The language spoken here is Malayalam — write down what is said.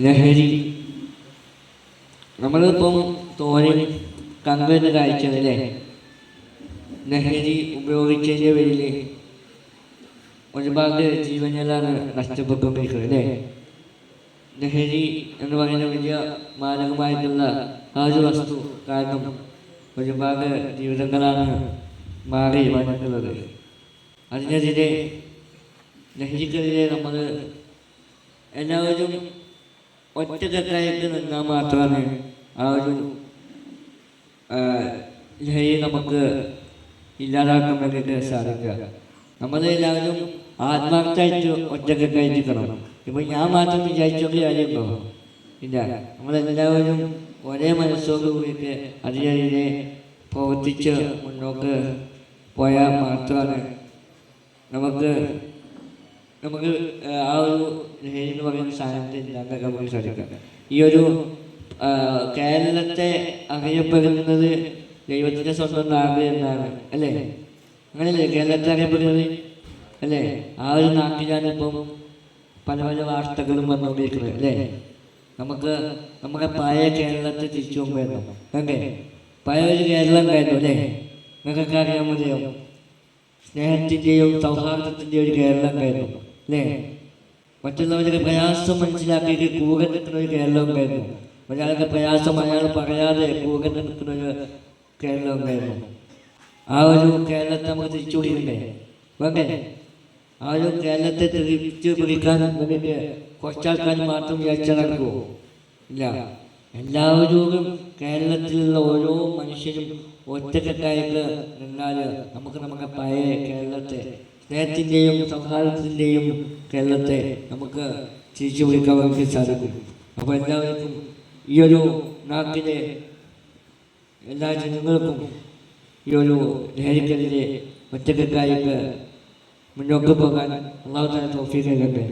ലഹരി. നമ്മളിപ്പം തോരൻ കണ്ടുവരുന്ന കാഴ്ചയല്ലേ ലഹരി ഉപയോഗിച്ചതിന്റെ പേരിൽ ഒരുപാട് ജീവനുകളാണ് നഷ്ടപ്പെട്ടുകൊണ്ടിരിക്കുന്നത് അല്ലേ? ലഹരി എന്ന് പറയുന്ന വലിയ മാരകമായിട്ടുള്ള ആ ഒരു വസ്തു കാരണം ഒരുപാട് ജീവിതങ്ങളാണ് മാറി വന്നിട്ടുള്ളത്. അതിനെതിരെ ലഹരിക്കെതിരെ നമ്മൾ എല്ലാവരും ഒറ്റക്കെട്ടായിട്ട് നിന്നാൽ മാത്രമാണ് ആ ഒരു ലഹരി നമുക്ക് ഇല്ലാതാക്കാൻ വേണ്ടിയിട്ട് സാധിക്കുക നമ്മളെല്ലാവരും ആത്മാർത്ഥമായിട്ട് ഒറ്റക്കെട്ടായിരിക്കണം ഇപ്പം ഞാൻ മാത്രം വിചാരിച്ചോണ്ട് കാര്യമുണ്ടോ ഇല്ല. നമ്മളെല്ലാവരും ഒരേ മനസ്സോട് കൂടിയിട്ട് അതിനെതിരെ പ്രവർത്തിച്ച് മുന്നോട്ട് പോയാൽ മാത്രമാണ് നമുക്ക് നമുക്ക് ആ ഒരു ലഹരി എന്ന് പറയുന്ന സാധനത്തെ ഇല്ലാതാക്കാൻ നമുക്ക് സാധിക്കാം. ഈ ഒരു കേരളത്തെ അറിയപ്പെടുന്നത് ദൈവത്തിന്റെ സ്വന്തം നാട് എന്നാണ് അല്ലേ? അങ്ങനെയല്ലേ? കേരളത്തെ അറിയപ്പെടുന്നത് അല്ലേ? ആ ഒരു നാട്ടിലാണ് ഇപ്പം പല പല വാർത്തകളും വന്നുകൊണ്ടിരിക്കുന്നത് അല്ലേ? നമുക്ക് നമ്മുടെ പഴയ കേരളത്തെ തിരിച്ചു കൊണ്ടുവരണം അല്ലേ? പഴയ ഒരു കേരളം കാര്യം അല്ലേ? നിങ്ങൾക്കൊക്കെ അറിയാൻ മതിയോ സ്നേഹത്തിന്റെയും സൗഹാർദ്ദത്തിന്റെയും ഒരു കേരളം ഉണ്ടായിരുന്നു അല്ലേ മറ്റുള്ളവരുടെ പ്രയാസം മനസ്സിലാക്കിയിട്ട് കൂടെ നിൽക്കുന്ന ഒരു കേരളം ഉണ്ടായിരുന്നു. ഒരാളുടെ പ്രയാസം അയാൾ പറയാതെ കൂടെ നിൽക്കുന്ന ഒരു കേരളം ഉണ്ടായിരുന്നു. ആ ഒരു കേരളത്തെ നമുക്ക് തിരിച്ചു പിടിക്കണ്ടേ വേണ്ടേ? ആ ഒരു കേരളത്തെ തിരിച്ചു പിടിക്കാൻ വേണ്ടിയിട്ട് കുറച്ചാൾക്കാർ മാത്രം വിചാരിച്ചാൽ നടക്കുമോ ഇല്ല. എല്ലാവരും കേരളത്തിലുള്ള ഓരോ മനുഷ്യരും ഒറ്റക്കെട്ടായിട്ട് നിന്നാൽ നമുക്ക് നമ്മുടെ പഴയ കേരളത്തെ സ്നേഹത്തിന്റെയും സൗഹാർദ്ദത്തിന്റെയും കേരളത്തെ നമുക്ക് തിരിച്ചു പിടിക്കാൻ നമുക്ക് സാധിക്കും. അപ്പോൾ എല്ലാവർക്കും ഈ ഒരു നാട്ടിലെ എല്ലാ ജനങ്ങൾക്കും ഈ ഒരു ലഹരിക്കെതിരെ ഒറ്റക്കെട്ടായിട്ട് മുന്നോട്ട് പോകാൻ അള്ളാഹു തന്നെ തോഫീ നൽകട്ടെ.